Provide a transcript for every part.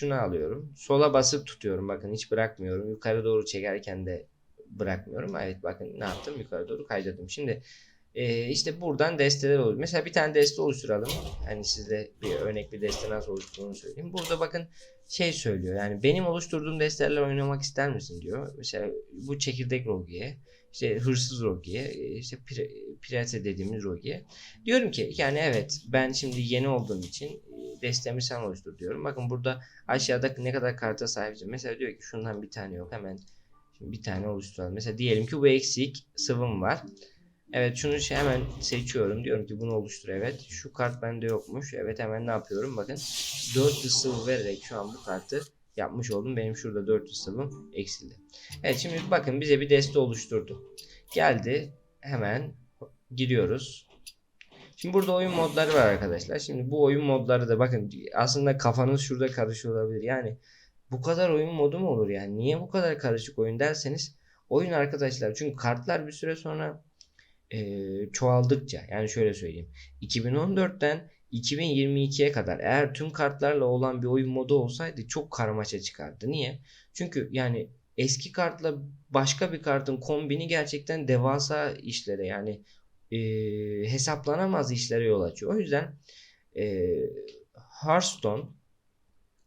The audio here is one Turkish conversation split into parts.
şunu alıyorum. Sola basıp tutuyorum. Bakın hiç bırakmıyorum. Yukarı doğru çekerken de bırakmıyorum. Evet bakın ne yaptım? Yukarı doğru kaydırdım. Şimdi e, işte buradan desteler olur. Mesela bir tane deste oluşturalım. Hani size bir örnek bir deste nasıl oluşturduğunu söyleyeyim. Burada bakın şey söylüyor. Yani benim oluşturduğum destelerle oynamak ister misin diyor. Mesela bu çekirdek rogiye, işte hırsız rogiye, işte pire- pirate dediğimiz rogiye. Diyorum ki yani evet ben şimdi yeni olduğum için destemi sen oluştur diyorum. Bakın burada aşağıda ne kadar karta sahipsin. Mesela diyor ki şundan bir tane yok hemen bir tane oluşturalım. Mesela diyelim ki bu eksik sıvım var. Evet şunu şey hemen seçiyorum. Diyorum ki bunu oluştur evet. Şu kart bende yokmuş. Evet hemen ne yapıyorum? Bakın 400 sıvı vererek şu an bu kartı yapmış oldum. Benim şurada 400 sıvım eksildi. Evet şimdi bakın bize bir deste oluşturdu. Geldi hemen giriyoruz. Şimdi burada oyun modları var arkadaşlar. Şimdi bu oyun modları da bakın aslında kafanız şurada karışıyor olabilir. Yani bu kadar oyun modu mu olur yani? Niye bu kadar karışık oyun derseniz oyun arkadaşlar çünkü kartlar bir süre sonra eee, çoğaldıkça yani şöyle söyleyeyim 2014'ten 2022'ye kadar eğer tüm kartlarla olan bir oyun modu olsaydı çok karmaşa çıkardı. Niye? Çünkü yani eski kartla başka bir kartın kombini gerçekten devasa işlere yani eee, hesaplanamaz işlere yol açıyor. O yüzden eee Hearthstone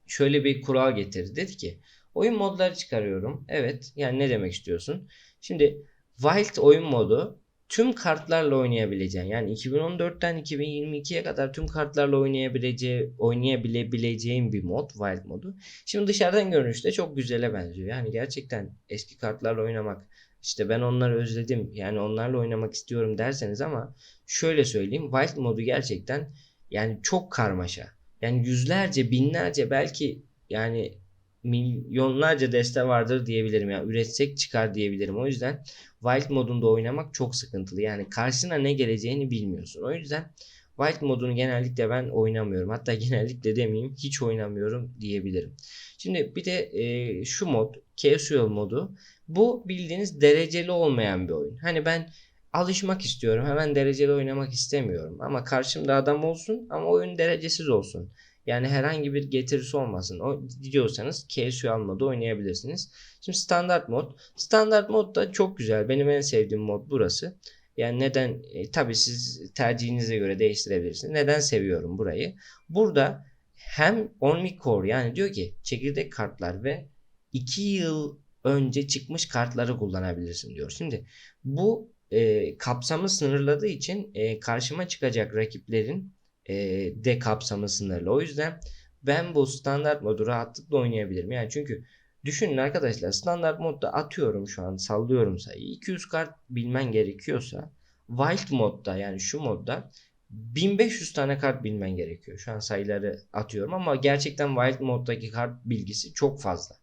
şöyle bir kural getirdi. Dedi ki oyun modları çıkarıyorum. Evet yani ne demek istiyorsun? Şimdi Wild oyun modu tüm kartlarla oynayabileceğin yani 2014'ten 2022'ye kadar tüm kartlarla oynayabileceği oynayabilebileceğin bir mod Wild modu. Şimdi dışarıdan görünüşte çok güzele benziyor. Yani gerçekten eski kartlarla oynamak işte ben onları özledim yani onlarla oynamak istiyorum derseniz ama şöyle söyleyeyim Wild modu gerçekten yani çok karmaşa. Yani yüzlerce, binlerce belki yani milyonlarca deste vardır diyebilirim. Yani üretsek çıkar diyebilirim. O yüzden Wild modunda oynamak çok sıkıntılı. Yani karşına ne geleceğini bilmiyorsun. O yüzden Wild modunu genellikle ben oynamıyorum. Hatta genellikle demeyeyim hiç oynamıyorum diyebilirim. Şimdi bir de e, şu mod Casual modu. Bu bildiğiniz dereceli olmayan bir oyun. Hani ben alışmak istiyorum. Hemen dereceli oynamak istemiyorum. Ama karşımda adam olsun ama oyun derecesiz olsun. Yani herhangi bir getirisi olmasın. O diyorsanız casual modu oynayabilirsiniz. Şimdi standart mod. Standart mod da çok güzel. Benim en sevdiğim mod burası. Yani neden? E, tabii siz tercihinize göre değiştirebilirsiniz. Neden seviyorum burayı? Burada hem only core yani diyor ki çekirdek kartlar ve 2 yıl önce çıkmış kartları kullanabilirsin diyor. Şimdi bu e, kapsamı sınırladığı için e, karşıma çıkacak rakiplerin e, de kapsamı sınırlı. O yüzden ben bu standart modu rahatlıkla oynayabilirim. Yani çünkü düşünün arkadaşlar standart modda atıyorum şu an sallıyorum sayıyı. 200 kart bilmen gerekiyorsa wild modda yani şu modda 1500 tane kart bilmen gerekiyor. Şu an sayıları atıyorum ama gerçekten wild moddaki kart bilgisi çok fazla.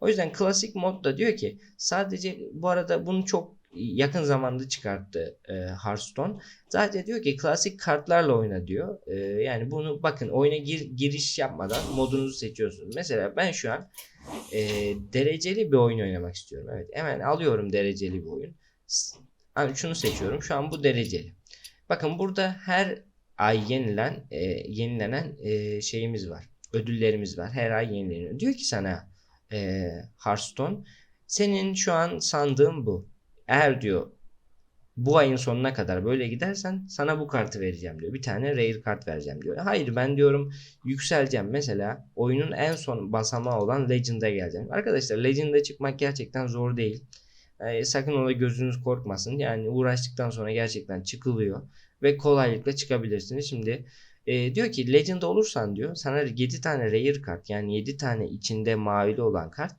O yüzden klasik modda diyor ki sadece bu arada bunu çok yakın zamanda çıkarttı e, Hearthstone. Zaten diyor ki klasik kartlarla oyna diyor. E, yani bunu bakın oyuna gir, giriş yapmadan modunuzu seçiyorsunuz. Mesela ben şu an e, dereceli bir oyun oynamak istiyorum. Evet hemen alıyorum dereceli bir oyun. Abi şunu seçiyorum. Şu an bu dereceli. Bakın burada her ay yenilen e, yenilenen e, şeyimiz var. Ödüllerimiz var. Her ay yenileniyor. Diyor ki sana e, Hearthstone senin şu an sandığın bu. Eğer diyor bu ayın sonuna kadar böyle gidersen sana bu kartı vereceğim diyor. Bir tane rare kart vereceğim diyor. Hayır ben diyorum yükseleceğim. Mesela oyunun en son basamağı olan Legend'a geleceğim. Arkadaşlar Legend'a çıkmak gerçekten zor değil. Ee, sakın ola gözünüz korkmasın. Yani uğraştıktan sonra gerçekten çıkılıyor. Ve kolaylıkla çıkabilirsiniz. Şimdi e, diyor ki Legend olursan diyor sana 7 tane rare kart yani 7 tane içinde mavili olan kart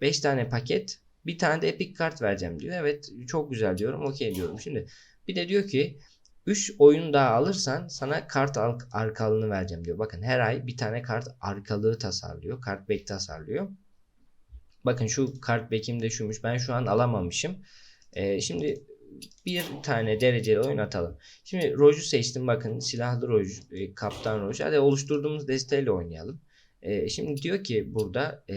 5 tane paket bir tane de epic kart vereceğim diyor. Evet çok güzel diyorum. Okey diyorum. Şimdi bir de diyor ki 3 oyun daha alırsan sana kart al- arkalığını vereceğim diyor. Bakın her ay bir tane kart arkalığı tasarlıyor. Kart back tasarlıyor. Bakın şu kart back'im de şuymuş. Ben şu an alamamışım. Ee, şimdi bir tane dereceli oyun atalım. Şimdi Roju seçtim. Bakın silahlı Roju, e, kaptan Roju. Hadi oluşturduğumuz desteğiyle oynayalım. Ee, şimdi diyor ki burada e,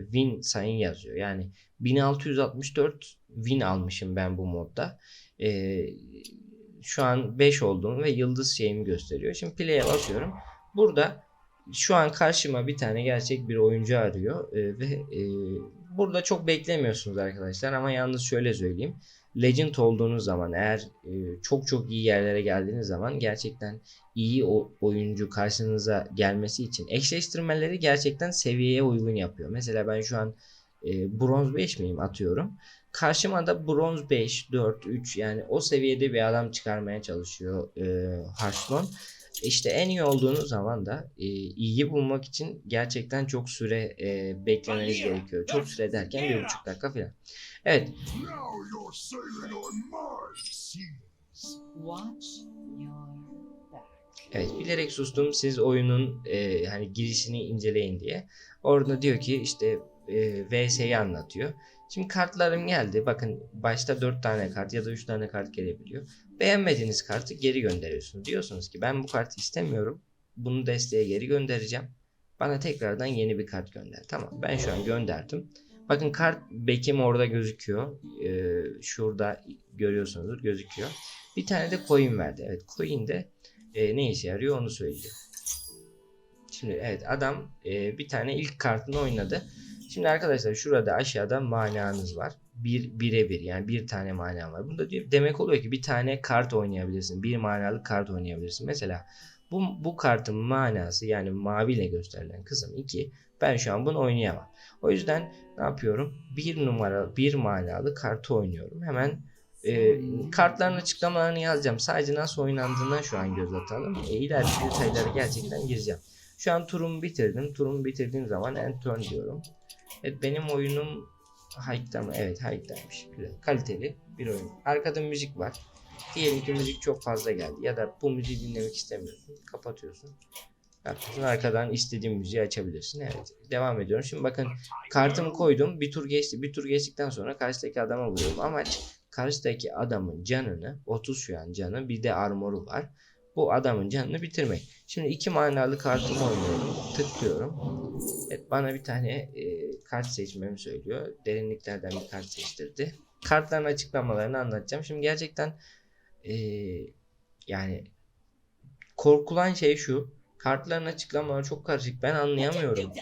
win sayın yazıyor. Yani 1664 win almışım ben bu modda. Ee, şu an 5 olduğum ve yıldız şeyimi gösteriyor. Şimdi play'e basıyorum. Burada şu an karşıma bir tane gerçek bir oyuncu arıyor e, ve e, burada çok beklemiyorsunuz arkadaşlar ama yalnız şöyle söyleyeyim. Legend olduğunuz zaman eğer e, çok çok iyi yerlere geldiğiniz zaman gerçekten iyi o oyuncu karşınıza gelmesi için eşleştirmeleri gerçekten seviyeye uygun yapıyor. Mesela ben şu an e, bronz 5 miyim atıyorum. Karşıma da bronz 5, 4, 3 yani o seviyede bir adam çıkarmaya çalışıyor e, Hearthstone. İşte en iyi olduğunuz zaman da e, iyiyi bulmak için gerçekten çok süre e, beklemeniz gerekiyor. Çok süre derken bir buçuk dakika falan. Evet. Evet bilerek sustum siz oyunun e, hani girişini inceleyin diye. Orada diyor ki işte e, VS'yi anlatıyor. Şimdi kartlarım geldi. Bakın başta 4 tane kart ya da 3 tane kart gelebiliyor. Beğenmediğiniz kartı geri gönderiyorsunuz. Diyorsunuz ki ben bu kartı istemiyorum. Bunu desteğe geri göndereceğim. Bana tekrardan yeni bir kart gönder. Tamam ben şu an gönderdim. Bakın kart bekim orada gözüküyor. Ee, şurada görüyorsunuzdur gözüküyor. Bir tane de coin verdi. Evet coin de e, ne işe yarıyor onu söylüyor. Şimdi evet adam e, bir tane ilk kartını oynadı. Şimdi arkadaşlar şurada aşağıda mananız var. Bir birebir yani bir tane mana var. Bunda diyor, demek oluyor ki bir tane kart oynayabilirsin. Bir manalı kart oynayabilirsin. Mesela bu, bu kartın manası yani maviyle gösterilen kısım 2. Ben şu an bunu oynayamam. O yüzden ne yapıyorum? Bir numara bir manalı kartı oynuyorum. Hemen e, kartların açıklamalarını yazacağım. Sadece nasıl oynandığına şu an göz atalım. E, ileriki detaylara gerçekten gireceğim. Şu an turumu bitirdim. Turumu bitirdiğim zaman end turn diyorum. Evet benim oyunum Hike'da mı? Evet Hike'daymış. Güzel. Kaliteli bir oyun. Arkada müzik var. Diyelim ki müzik çok fazla geldi. Ya da bu müziği dinlemek istemiyorsun. Kapatıyorsun. Yapıyorsun. Arkadan istediğin müziği açabilirsin. Evet. Devam ediyorum. Şimdi bakın kartımı koydum. Bir tur geçti. Bir tur geçtikten sonra karşıdaki adama vuruyorum. Amaç karşıdaki adamın canını 30 şu an canı bir de armoru var. Bu adamın canını bitirmek. Şimdi iki manalı kartımı oynuyorum. Tıklıyorum. Evet bana bir tane e, kart seçmemi söylüyor. Derinliklerden bir kart seçtirdi. Kartların açıklamalarını anlatacağım. Şimdi gerçekten e, yani korkulan şey şu. Kartların açıklamaları çok karışık. Ben anlayamıyorum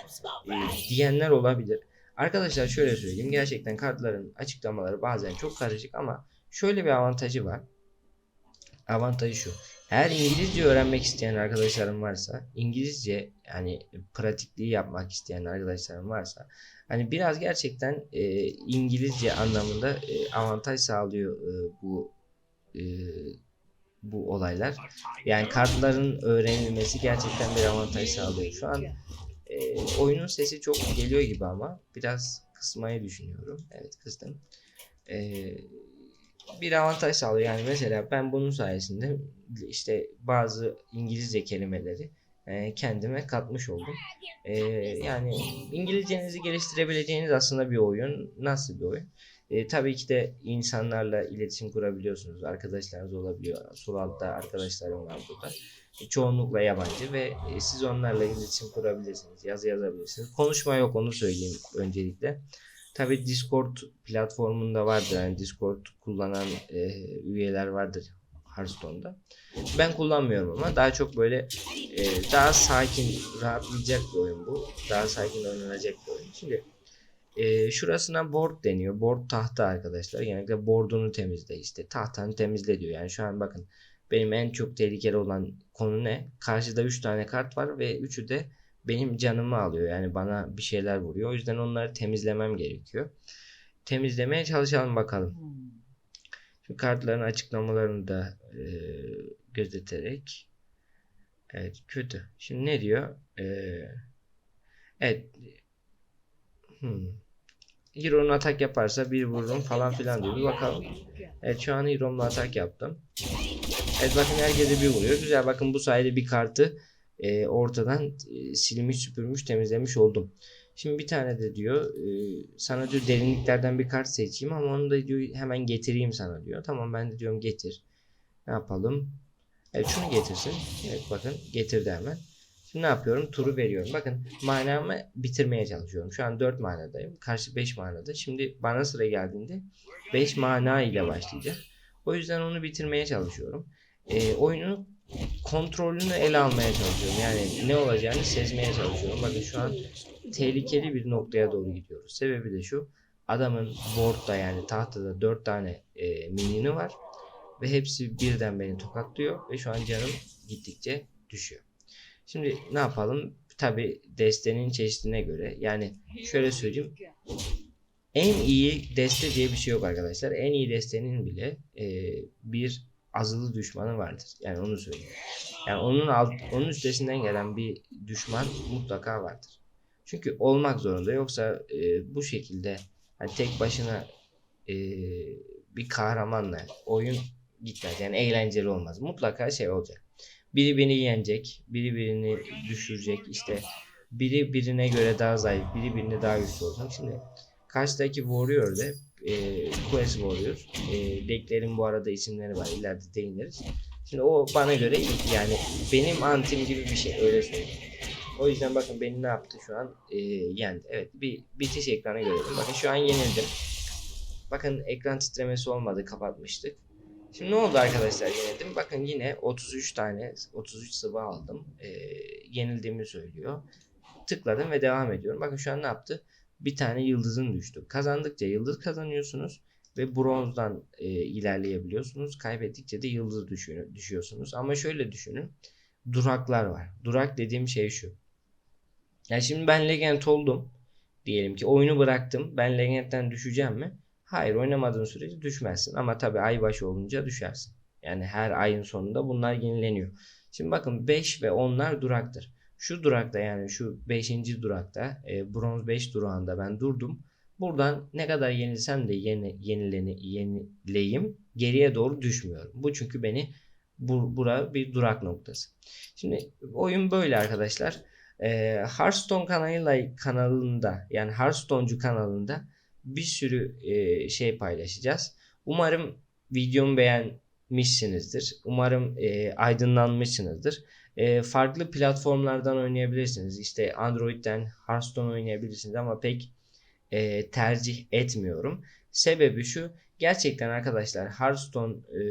e, diyenler olabilir. Arkadaşlar şöyle söyleyeyim. Gerçekten kartların açıklamaları bazen çok karışık ama şöyle bir avantajı var. Avantajı şu. Eğer İngilizce öğrenmek isteyen arkadaşlarım varsa, İngilizce yani pratikliği yapmak isteyen arkadaşlarım varsa, hani biraz gerçekten e, İngilizce anlamında e, avantaj sağlıyor e, bu e, bu olaylar. Yani kartların öğrenilmesi gerçekten bir avantaj sağlıyor. Şu an e, oyunun sesi çok geliyor gibi ama biraz kısmayı düşünüyorum. Evet kıstım. E, bir avantaj sağlıyor. Yani mesela ben bunun sayesinde işte bazı İngilizce kelimeleri e, kendime katmış oldum. E, yani İngilizcenizi geliştirebileceğiniz aslında bir oyun. Nasıl bir oyun? E, tabii ki de insanlarla iletişim kurabiliyorsunuz. Arkadaşlarınız olabiliyor. Sol altta arkadaşlarım var burada. E, çoğunlukla yabancı ve e, siz onlarla iletişim kurabilirsiniz. Yazı yazabilirsiniz. Konuşma yok onu söyleyeyim öncelikle. Tabii Discord platformunda vardır. Yani Discord kullanan e, üyeler vardır Hearthstone'da. Ben kullanmıyorum ama daha çok böyle e, daha sakin, rahatlayacak bir oyun bu. Daha sakin oynanacak bir oyun. Şimdi e, şurasına board deniyor. Board tahta arkadaşlar. Genellikle board'unu temizle işte. Tahtanı temizle diyor. Yani şu an bakın benim en çok tehlikeli olan konu ne? Karşıda 3 tane kart var ve üçü de benim canımı alıyor. Yani bana bir şeyler vuruyor. O yüzden onları temizlemem gerekiyor. Temizlemeye çalışalım bakalım. Hmm. Kartların açıklamalarını da e, gözeterek. Evet kötü. Şimdi ne diyor? E, evet. Hmm. Hero'nun atak yaparsa bir vururum falan filan diyor. Bir bakalım. Evet şu an Hero'mla atak yaptım. Evet bakın herkese bir vuruyor. Güzel bakın bu sayede bir kartı e, ortadan e, silmiş süpürmüş temizlemiş oldum. Şimdi bir tane de diyor e, sana diyor derinliklerden bir kart seçeyim ama onu da diyor hemen getireyim sana diyor. Tamam ben de diyorum getir. Ne yapalım? Evet şunu getirsin. Evet bakın getirdi hemen. Şimdi ne yapıyorum? Turu veriyorum. Bakın manamı bitirmeye çalışıyorum. Şu an 4 manadayım. Karşı 5 manada. Şimdi bana sıra geldiğinde 5 mana ile başlayacak. O yüzden onu bitirmeye çalışıyorum. E, oyunu kontrolünü ele almaya çalışıyorum. Yani ne olacağını sezmeye çalışıyorum. Bakın şu an tehlikeli bir noktaya doğru gidiyoruz. Sebebi de şu. Adamın board'da yani tahtada 4 tane e, minini var. Ve hepsi birden beni tokatlıyor. Ve şu an canım gittikçe düşüyor. Şimdi ne yapalım? Tabi destenin çeşidine göre. Yani şöyle söyleyeyim. En iyi deste diye bir şey yok arkadaşlar. En iyi destenin bile e, bir azılı düşmanı vardır. Yani onu söyleyeyim. Yani onun alt, onun üstesinden gelen bir düşman mutlaka vardır. Çünkü olmak zorunda. Yoksa e, bu şekilde hani tek başına e, bir kahramanla oyun gitmez. Yani eğlenceli olmaz. Mutlaka şey olacak. Biri beni yenecek, biri birini düşürecek. İşte biri birine göre daha zayıf, biri birine daha güçlü olacak. Şimdi karşıdaki Warrior'da e, Quest Warrior. E, decklerin bu arada isimleri var. İleride değiniriz. Şimdi o bana göre iyi. yani benim antim gibi bir şey öyle söyleyeyim. O yüzden bakın beni ne yaptı şu an e, yendi. Evet bir bitiş ekranı görelim. Bakın şu an yenildim. Bakın ekran titremesi olmadı kapatmıştık. Şimdi ne oldu arkadaşlar yenildim. Bakın yine 33 tane 33 sıvı aldım. E, yenildiğimi söylüyor. Tıkladım ve devam ediyorum. Bakın şu an ne yaptı? Bir tane yıldızın düştü. Kazandıkça yıldız kazanıyorsunuz ve bronzdan e, ilerleyebiliyorsunuz. Kaybettikçe de yıldız düşüyor, düşüyorsunuz. Ama şöyle düşünün. Duraklar var. Durak dediğim şey şu. Ya şimdi ben legend oldum. Diyelim ki oyunu bıraktım. Ben legendden düşeceğim mi? Hayır oynamadığın sürece düşmezsin. Ama tabii ay başı olunca düşersin. Yani her ayın sonunda bunlar yenileniyor. Şimdi bakın 5 ve 10'lar duraktır. Şu durakta yani şu 5. durakta e, bronz 5 durağında ben durdum. Buradan ne kadar yenilsem de yeni, yenileni, yenileyim geriye doğru düşmüyorum. Bu çünkü beni bu, bura bir durak noktası. Şimdi oyun böyle arkadaşlar. E, Hearthstone kanalıyla kanalında yani Hearthstone'cu kanalında bir sürü e, şey paylaşacağız. Umarım videomu beğenmişsinizdir. Umarım e, aydınlanmışsınızdır. E, farklı platformlardan oynayabilirsiniz. İşte Android'den Hearthstone oynayabilirsiniz ama pek e, tercih etmiyorum. Sebebi şu. Gerçekten arkadaşlar Hearthstone e,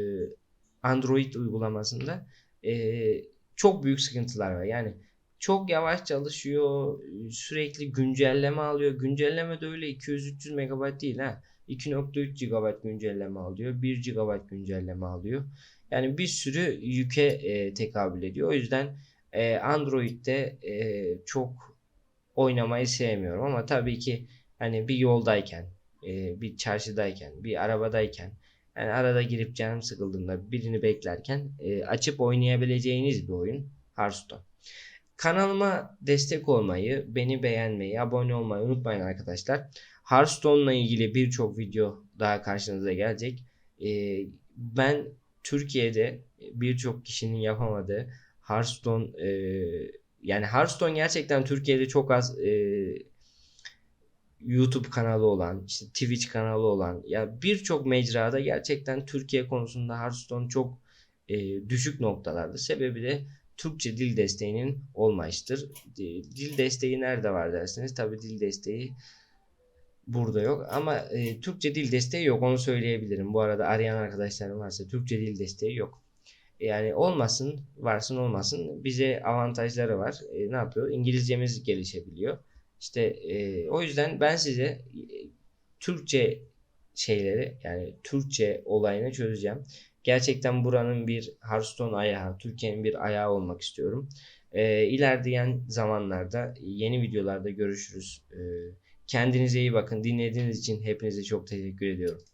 Android uygulamasında e, çok büyük sıkıntılar var. Yani çok yavaş çalışıyor. Sürekli güncelleme alıyor. Güncelleme de öyle 200-300 MB değil ha. 2.3 GB güncelleme alıyor. 1 GB güncelleme alıyor. Yani bir sürü yüke e, tekabül ediyor. O yüzden e, Android'de e, çok oynamayı sevmiyorum ama tabii ki hani bir yoldayken, e, bir çarşıdayken, bir arabadayken yani arada girip canım sıkıldığında birini beklerken e, açıp oynayabileceğiniz bir oyun Hearthstone. Kanalıma destek olmayı, beni beğenmeyi, abone olmayı unutmayın arkadaşlar. Hearthstone'la ilgili birçok video daha karşınıza gelecek. E, ben Türkiye'de birçok kişinin yapamadığı Hearthstone e, yani Hearthstone gerçekten Türkiye'de çok az e, YouTube kanalı olan, işte Twitch kanalı olan ya birçok mecrada gerçekten Türkiye konusunda Hearthstone çok e, düşük noktalarda. Sebebi de Türkçe dil desteğinin olmayıştır. Dil desteği nerede var dersiniz? Tabi dil desteği burada yok ama e, Türkçe dil desteği yok onu söyleyebilirim. Bu arada arayan arkadaşlarım varsa Türkçe dil desteği yok. Yani olmasın, varsın olmasın bize avantajları var. E, ne yapıyor? İngilizcemiz gelişebiliyor. İşte e, o yüzden ben size e, Türkçe şeyleri yani Türkçe olayını çözeceğim. Gerçekten buranın bir Hearthstone ayağı, Türkiye'nin bir ayağı olmak istiyorum. E, ilerleyen zamanlarda yeni videolarda görüşürüz. E, kendinize iyi bakın. Dinlediğiniz için hepinize çok teşekkür ediyorum.